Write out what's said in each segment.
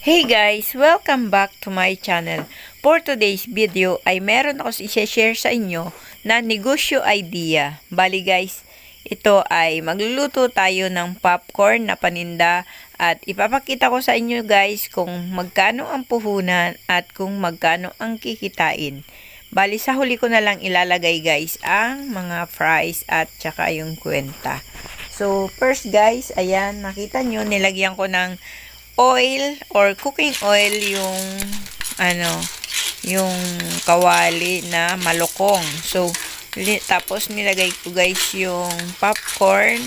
Hey guys! Welcome back to my channel. For today's video ay meron ako i-share sa inyo na negosyo idea. Bali guys, ito ay magluluto tayo ng popcorn na paninda at ipapakita ko sa inyo guys kung magkano ang puhunan at kung magkano ang kikitain. Bali sa huli ko na lang ilalagay guys ang mga fries at saka yung kwenta. So first guys, ayan nakita nyo nilagyan ko ng oil or cooking oil yung ano yung kawali na malukong. So tapos nilagay ko guys yung popcorn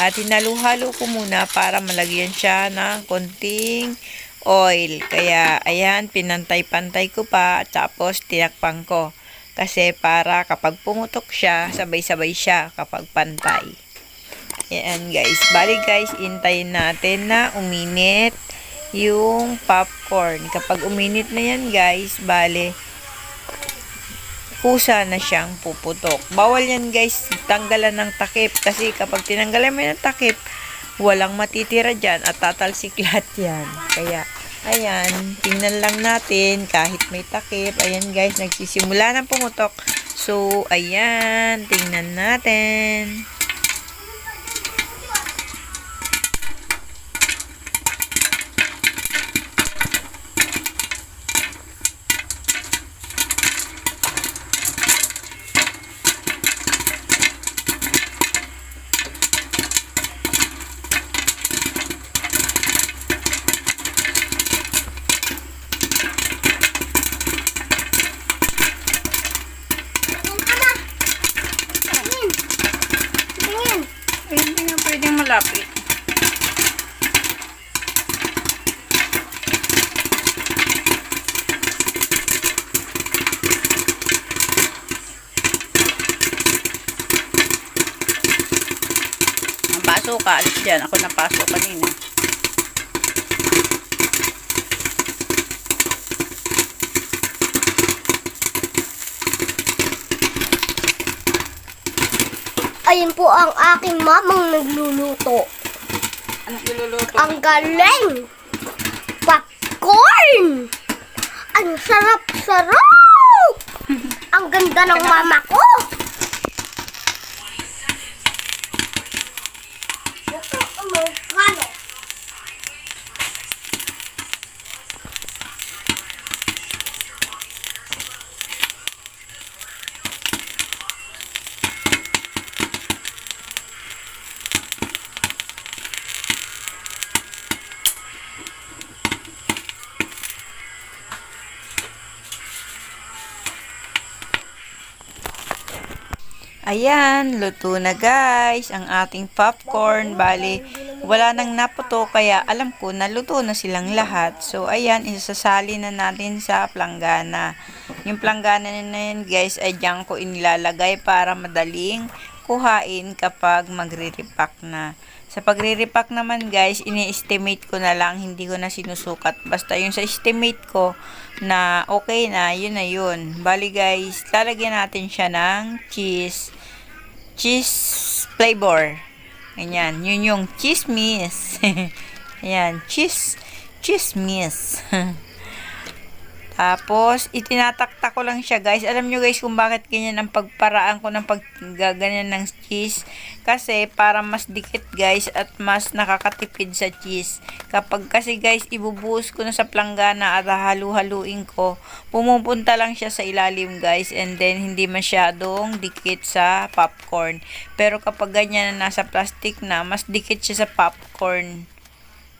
at hinalu-halo ko muna para malagyan siya ng konting oil. Kaya ayan pinantay-pantay ko pa tapos tinakpan ko. Kasi para kapag pumutok siya, sabay-sabay siya kapag pantay. Ayan guys. Bali guys, intayin natin na uminit yung popcorn. Kapag uminit na yan guys, bali, kusa na siyang puputok. Bawal yan guys, tanggalan ng takip. Kasi kapag tinanggalan mo yung takip, walang matitira dyan at tatalsik lahat yan. Kaya, ayan, tingnan lang natin kahit may takip. Ayan guys, nagsisimula ng pumutok. So, ayan, tingnan natin. Ay, hindi nga pwedeng malapit. Ang paso ka, alis dyan. Ako napaso kanina. Ayun po ang aking mamang nagluluto. Anong iluluto? Ang galing! Popcorn! Ang sarap-sarap! ang ganda ng mama ko! Ayan, luto na guys ang ating popcorn. Bali, wala nang naputo kaya alam ko na luto na silang lahat. So, ayan, isasali na natin sa planggana. Yung planggana na yan guys ay dyan ko inilalagay para madaling kuhain kapag magre-repack na. Sa pagre-repack naman guys, ini-estimate ko na lang, hindi ko na sinusukat. Basta yung sa estimate ko na okay na, yun na yun. Bali guys, lalagyan natin siya ng cheese. Cheese flavor. Ganyan, yun yung chismis. Ayan, cheese, chismis. Tapos, itinataktak ko lang siya, guys. Alam nyo, guys, kung bakit ganyan ang pagparaan ko ng paggaganyan ng cheese. Kasi, para mas dikit, guys, at mas nakakatipid sa cheese. Kapag kasi, guys, ibubuhos ko na sa planggana at halu-haluin ko, pumupunta lang siya sa ilalim, guys. And then, hindi masyadong dikit sa popcorn. Pero kapag ganyan na nasa plastic na, mas dikit siya sa popcorn.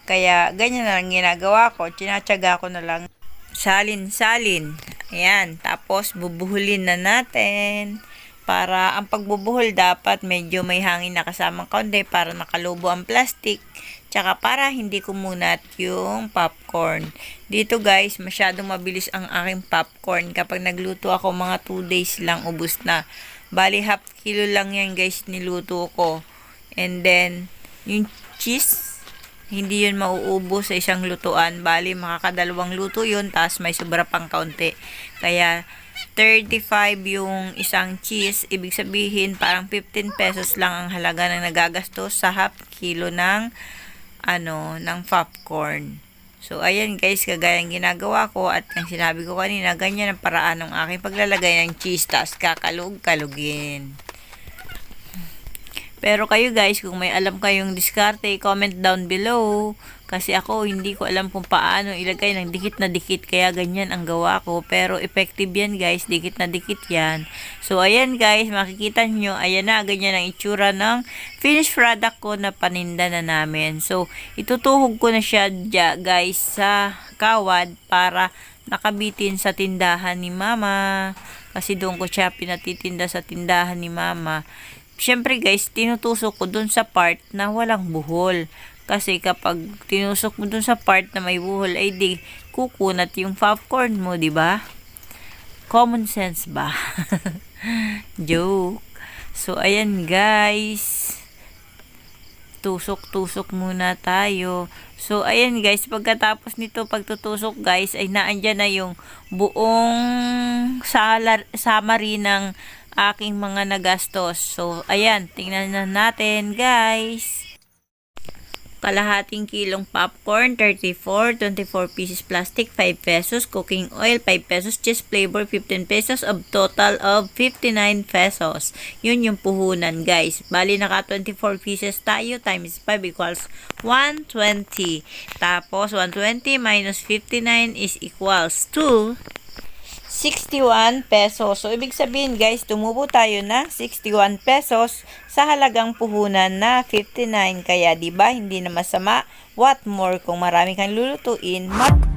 Kaya, ganyan na lang ginagawa ko. Tinatsaga ko na lang salin-salin. Ayan. Tapos, bubuhulin na natin. Para, ang pagbubuhol dapat medyo may hangin na kasamang kaunti para nakalubo ang plastic. Tsaka para hindi kumunat yung popcorn. Dito guys, masyadong mabilis ang aking popcorn. Kapag nagluto ako, mga 2 days lang ubus na. Bali, half kilo lang yan guys niluto ko. And then, yung cheese, hindi yun mauubos sa isang lutuan. Bali, makakadalawang luto yun, tapos may sobra pang kaunti. Kaya, 35 yung isang cheese. Ibig sabihin, parang 15 pesos lang ang halaga ng nagagastos sa half kilo ng ano, ng popcorn. So, ayan guys, kagaya ng ginagawa ko at yung sinabi ko kanina, ganyan ang paraan ng aking paglalagay ng cheese, tapos kakalug-kalugin. Pero kayo guys, kung may alam kayong diskarte, comment down below. Kasi ako, hindi ko alam kung paano ilagay ng dikit na dikit. Kaya ganyan ang gawa ko. Pero effective yan guys, dikit na dikit yan. So ayan guys, makikita nyo, ayan na, ganyan ang itsura ng finished product ko na paninda na namin. So, itutuhog ko na siya guys sa kawad para nakabitin sa tindahan ni mama. Kasi doon ko siya pinatitinda sa tindahan ni mama. Siyempre guys, tinutusok ko dun sa part na walang buhol. Kasi kapag tinusok mo dun sa part na may buhol, ay di kukunat yung popcorn mo, di ba? Common sense ba? Joke. So, ayan guys. Tusok-tusok muna tayo. So, ayan guys, pagkatapos nito, pagtutusok guys, ay naandyan na yung buong salar, summary ng aking mga nagastos. So, ayan, tingnan na natin guys kalahating kilong popcorn, 34, 24 pieces plastic, 5 pesos, cooking oil, 5 pesos, cheese flavor, 15 pesos, of total of 59 pesos. Yun yung puhunan, guys. Bali, naka 24 pieces tayo, times 5 equals 120. Tapos, 120 minus 59 is equals to 61 pesos. So, ibig sabihin guys, tumubo tayo na 61 pesos sa halagang puhunan na 59. Kaya, di ba hindi na masama. What more kung marami kang lulutuin, mar-